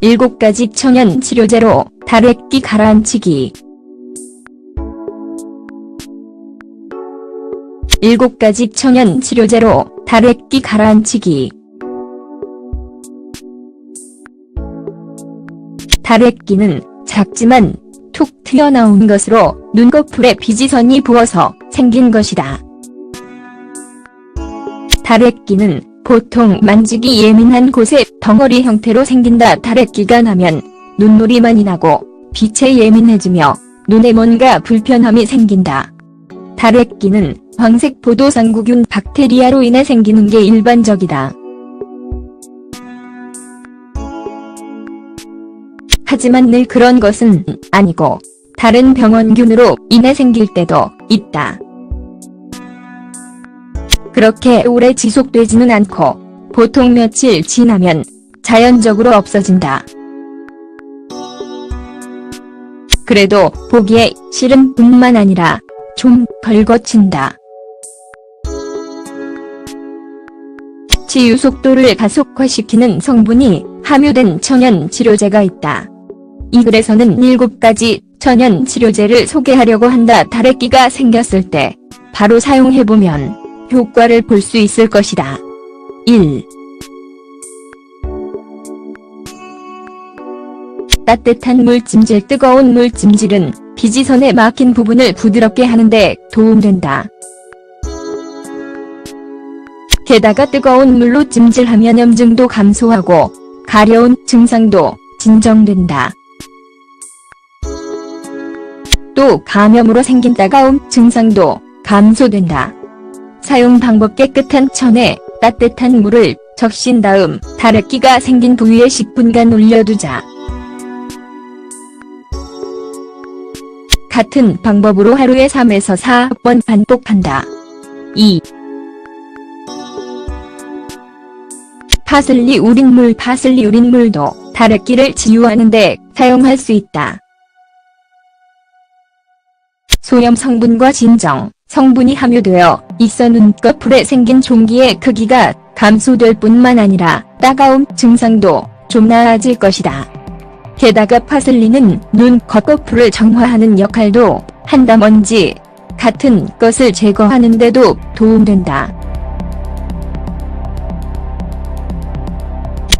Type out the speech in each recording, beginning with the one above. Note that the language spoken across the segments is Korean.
일곱 가지 천연 치료제로 다래끼 가라앉히기. 일곱 가지 천연 치료제로 다래끼 가라앉히기. 다래끼는 작지만 툭 튀어나온 것으로 눈꺼풀에 비지선이 부어서 생긴 것이다. 다래끼는 보통 만지기 예민한 곳에 덩어리 형태로 생긴다. 다래끼가 나면 눈물이 많이 나고 빛에 예민해지며 눈에 뭔가 불편함이 생긴다. 다래끼는 황색 보도상구균 박테리아로 인해 생기는 게 일반적이다. 하지만 늘 그런 것은 아니고 다른 병원균으로 인해 생길 때도 있다. 그렇게 오래 지속되지는 않고 보통 며칠 지나면 자연적으로 없어진다. 그래도 보기에 싫은 뿐만 아니라 좀 걸거친다. 치유 속도를 가속화시키는 성분이 함유된 천연 치료제가 있다. 이 글에서는 7가지 천연 치료제를 소개하려고 한다. 다래끼가 생겼을 때 바로 사용해보면 효과를 볼 수 있을 것이다. 1. 따뜻한 물찜질 뜨거운 물찜질은 비지선에 막힌 부분을 부드럽게 하는데 도움된다. 게다가 뜨거운 물로 찜질하면 염증도 감소하고 가려운 증상도 진정된다. 또 감염으로 생긴 따가움 증상도 감소된다. 사용 방법 깨끗한 천에 따뜻한 물을 적신 다음 다래끼가 생긴 부위에 10분간 올려두자. 같은 방법으로 하루에 3에서 4번 반복한다. 2. 파슬리 우린물 파슬리 우린물도 다래끼를 치유하는데 사용할 수 있다. 소염 성분과 진정 성분이 함유되어 있어 눈꺼풀에 생긴 종기의 크기가 감소될 뿐만 아니라 따가움 증상도 좀 나아질 것이다. 게다가 파슬리는 눈 겉꺼풀을 정화하는 역할도 한다 먼지 같은 것을 제거하는 데도 도움된다.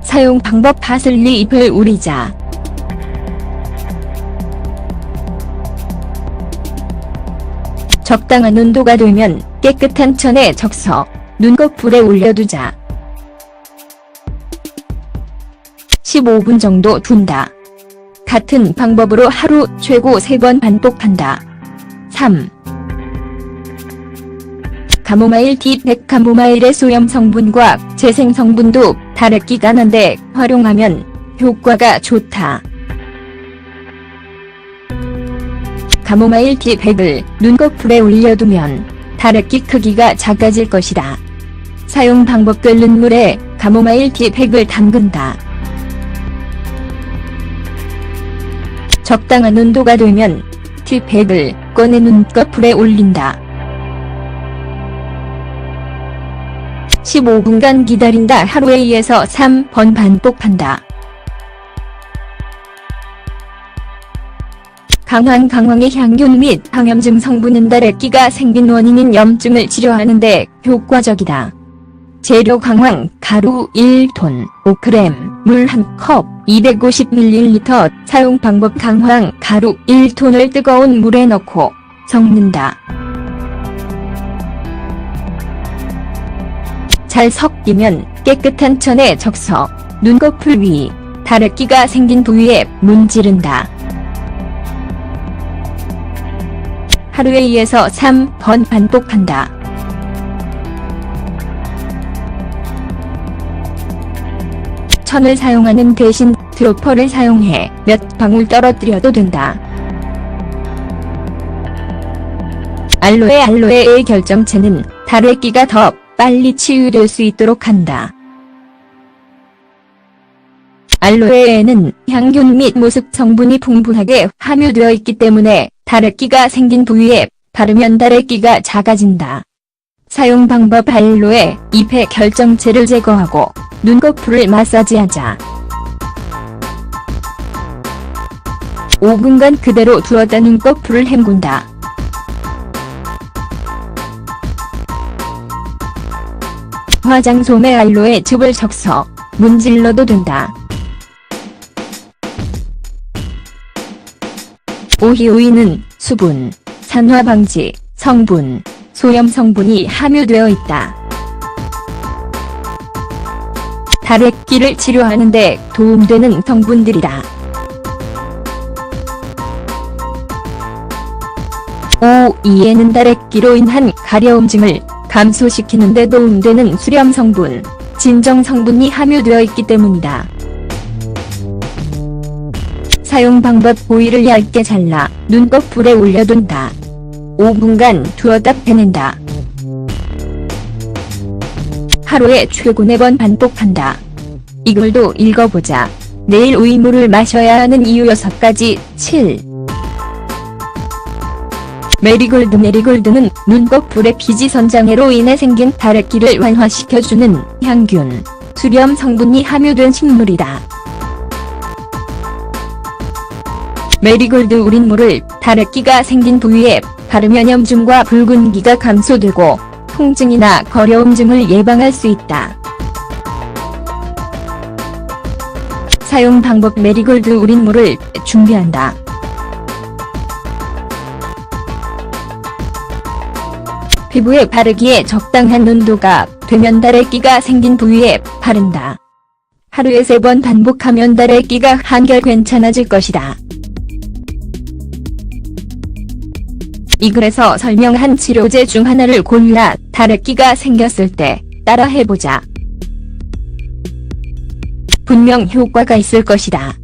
사용 방법 파슬리 잎을 우리자 적당한 온도가 되면 깨끗한 천에 적서 눈꺼풀에 올려두자. 15분 정도 둔다. 같은 방법으로 하루 최고 3번 반복한다. 3. 가모마일 티 백가모마일의 소염 성분과 재생 성분도 다래끼가 난데 활용하면 효과가 좋다. 가모마일 티 100을 눈꺼풀에 올려두면 다래끼 크기가 작아질 것이다. 사용 방법 끓는 물에 가모마일 티 100을 담근다. 적당한 온도가 되면 티 100을 꺼내 눈꺼풀에 올린다. 15분간 기다린다. 하루에 2에서 3번 반복한다. 강황 강황의 향균 및 항염증 성분은 다래끼가 생긴 원인인 염증을 치료하는 데 효과적이다. 재료 강황, 가루 1톤, 5g, 물 1컵, 250ml, 사용 방법 강황, 가루 1톤을 뜨거운 물에 넣고 섞는다. 잘 섞이면 깨끗한 천에 적서 눈꺼풀 위, 다래끼가 생긴 부위에 문지른다. 하루에 2에서 3번 반복한다. 천을 사용하는 대신 드로퍼를 사용해 몇 방울 떨어뜨려도 된다. 알로에 알로에의 결정체는 다래끼가 더 빨리 치유될 수 있도록 한다. 알로에에는 향균 및 모습 성분이 풍부하게 함유되어 있기 때문에 다래끼가 생긴 부위에 바르면 다래끼가 작아진다. 사용 방법 알로에 잎의 결정체를 제거하고 눈꺼풀을 마사지하자. 5분간 그대로 두었다 눈꺼풀을 헹군다. 화장솜에 알로에 즙을 적셔 문질러도 된다. 오히오이는 수분, 산화 방지, 성분, 소염 성분이 함유되어 있다. 다래끼를 치료하는 데 도움되는 성분들이다. 오이에는 다래끼로 인한 가려움증을 감소시키는 데 도움되는 수렴 성분, 진정 성분이 함유되어 있기 때문이다. 사용 방법 오이를 얇게 잘라 눈꺼풀에 올려둔다. 5분간 두었다 빼낸다. 하루에 최고 4번 반복한다. 이걸도 읽어보자. 내일 우이물을 마셔야 하는 이유 6가지 7. 메리골드 메리골드는 눈꺼풀의 피지 선장애로 인해 생긴 다래끼를 완화시켜주는 향균, 수렴 성분이 함유된 식물이다. 메리골드 우린물을 다래끼가 생긴 부위에 바르면 염증과 붉은기가 감소되고 통증이나 거려움 증을 예방할 수 있다. 사용 방법 메리골드 우린물을 준비한다. 피부에 바르기에 적당한 농도가 되면 다래끼가 생긴 부위에 바른다. 하루에 3번 반복하면 다래끼가 한결 괜찮아질 것이다. 이 글에서 설명한 치료제 중 하나를 골라 다래끼가 생겼을 때 따라 해보자. 분명 효과가 있을 것이다.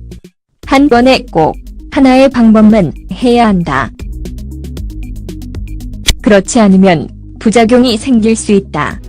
한 번에 꼭 하나의 방법만 해야 한다. 그렇지 않으면 부작용이 생길 수 있다.